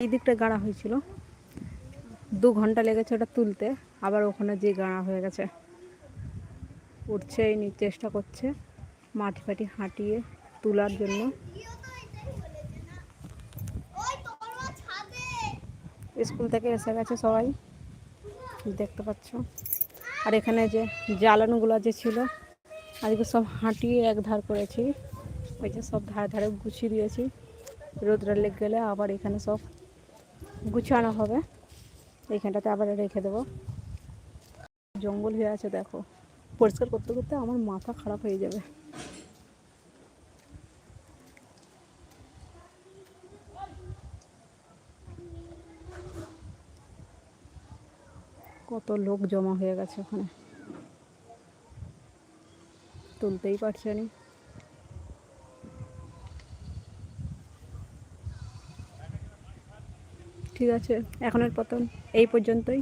এই দিকটা গাড়া হয়েছিল। দু ঘণ্টা লেগেছে ওটা তুলতে, আবার ওখানে যে গাড়া হয়ে গেছে। উঠছে এই নি- চেষ্টা করছে মাটি ফাটি হাঁটিয়ে তোলার জন্য। স্কুল থেকে এসে গেছে সবাই, দেখতে পাচ্ছ। আর এখানে যে জ্বালানোগুলো যে ছিল, আজকে সব হাঁটিয়ে এক ধার করেছি। ওই যে সব ধারে ধারে গুছিয়ে দিয়েছি। রোদরা লেগে গেলে আবার এখানে সব গুছানো হবে। এইখানটাতে আবার রেখে দেবো। জঙ্গল হয়ে আছে, দেখো। পরিষ্কার করতে করতে আমার মাথা খারাপ হয়ে যাবে। কত লোক জমা হয়ে গেছে ওখানে। তুলতেই পারছে না। ঠিক আছে এখনের পতন এই পর্যন্তই।